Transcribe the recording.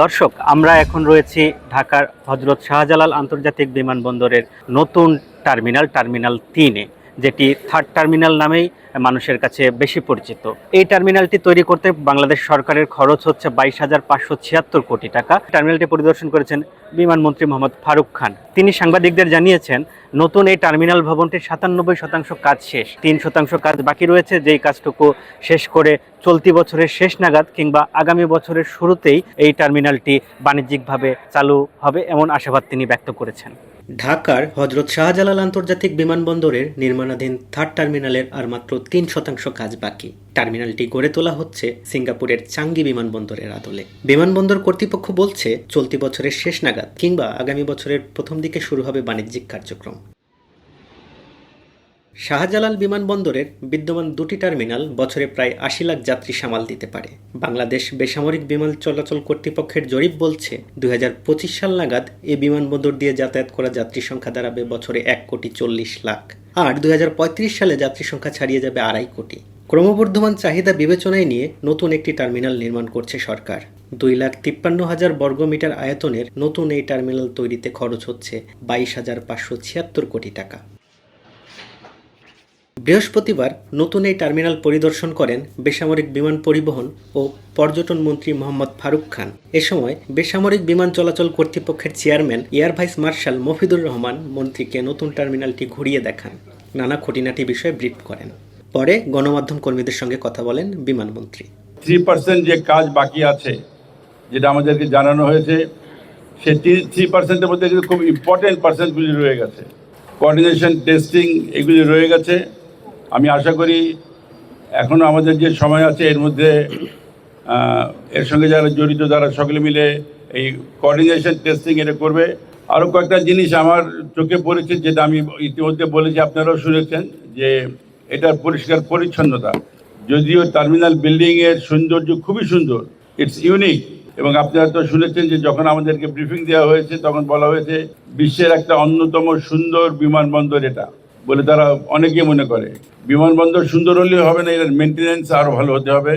দর্শক আমরা এখন রয়েছি ঢাকার হজরত শাহজালাল আন্তর্জাতিক বিমানবন্দরের নতুন টার্মিনাল টার্মিনাল তিনে। যেটি থার্ড টার্মিনাল নামেই মানুষের কাছে বেশি পরিচিত। এই টার্মিনালটি তৈরি করতে বাংলাদেশ সরকারের খরচ হচ্ছে বাইশ হাজার পাঁচশো ছিয়াত্তর কোটি টাকা। টার্মিনালটি পরিদর্শন করেছেন বিমানমন্ত্রী মোহাম্মদ ফারুক খান। তিনি সাংবাদিকদের জানিয়েছেন, নতুন এই টার্মিনাল ভবনটির সাতানব্বই শতাংশ কাজ শেষ। তিন শতাংশ কাজ বাকি রয়েছে, যেই কাজটুকু শেষ করে চলতি বছরের শেষ নাগাদ কিংবা আগামী বছরের শুরুতেই এই টার্মিনালটি বাণিজ্যিকভাবে চালু হবে এমন আশাবাদ তিনি ব্যক্ত করেছেন। ঢাকার হজরত শাহজালাল আন্তর্জাতিক বিমানবন্দরের নির্মাণাধীন থার্ড টার্মিনালের আর মাত্র তিন শতাংশ কাজ বাকি। টার্মিনালটি গড়ে তোলা হচ্ছে সিঙ্গাপুরের চাঙ্গি বিমানবন্দরের আদলে। বিমানবন্দর কর্তৃপক্ষ বলছে, চলতি বছরের শেষ নাগাদ কিংবা আগামী বছরের প্রথম দিকে শুরু হবে বাণিজ্যিক কার্যক্রম। শাহজালাল বিমানবন্দরের বিদ্যমান দুটি টার্মিনাল বছরে প্রায় আশি লাখ যাত্রী সামাল দিতে পারে। বাংলাদেশ বেসামরিক বিমান চলাচল কর্তৃপক্ষের জরিপ বলছে, দুই হাজার পঁচিশ সাল নাগাদ এই বিমানবন্দর দিয়ে যাতায়াত করা যাত্রী সংখ্যা দাঁড়াবে বছরে এক কোটি চল্লিশ লাখ। আর দুই হাজার পঁয়ত্রিশ সালে যাত্রী সংখ্যা ছাড়িয়ে যাবে আড়াই কোটি। ক্রমবর্ধমান চাহিদা বিবেচনায় নিয়ে নতুন একটি টার্মিনাল নির্মাণ করছে সরকার। দুই লাখ তিপ্পান্ন হাজার বর্গমিটার আয়তনের নতুন এই টার্মিনাল তৈরিতে খরচ হচ্ছে বাইশ হাজার পাঁচশো ছিয়াত্তর কোটি টাকা। বৃহস্পতিবার নতুন এই টার্মিনাল পরিদর্শন করেন বেসামরিক বিমান পরিবহন ও পর্যটন মন্ত্রী মোহাম্মদ ফারুক খান। এ সময় বেসামরিক বিমান চলাচল কর্তৃপক্ষের chairman, air vice marshal Mofidur Rahman মন্ত্রীকে নতুন টার্মিনালটি ঘুরিয়ে দেখান। নানা খুঁটিনাটি বিষয়ে ব্রিফ করেন। পরে গণমাধ্যম কর্মীদের সঙ্গে কথা বলেন বিমানমন্ত্রী থ্রি পার্সেন্ট যে কাজ বাকি আছে, যেটা আমাদেরকে জানানো হয়েছে, সে থ্রি পার্সেন্টের মধ্যে কিন্তু খুব ইম্পর্টেন্ট পার্সেন্টগুলি রয়ে গেছে। কোঅর্ডিনেশন টেস্টিং এগুলি রয়ে গেছে। আমি আশা করি এখনও আমাদের যে সময় আছে, এর মধ্যে এর সঙ্গে যারা জড়িত যারা সকলে মিলে এই কোঅর্ডিনেশন টেস্টিং এটা করবে। আরও কয়েকটা জিনিস আমার চোখে পড়েছে, যেটা আমি ইতিমধ্যে বলেছি, আপনারাও শুনেছেন, যে এটার পরিষ্কার পরিচ্ছন্নতা। যদিও টার্মিনাল বিল্ডিংয়ের সৌন্দর্য খুবই সুন্দর ইটস ইউনিক এবং আপনারা তো শুনেছেন যে যখন আমাদেরকে ব্রিফিং দেওয়া হয়েছে, তখন বলা হয়েছে, বিশ্বের একটা অন্যতম সুন্দর বিমানবন্দর এটা। বলে তারা অনেকে মনে করে। বিমানবন্দর সুন্দর হলে হবে না, এর মেনটেন্যান্স আরও ভালো হতে হবে।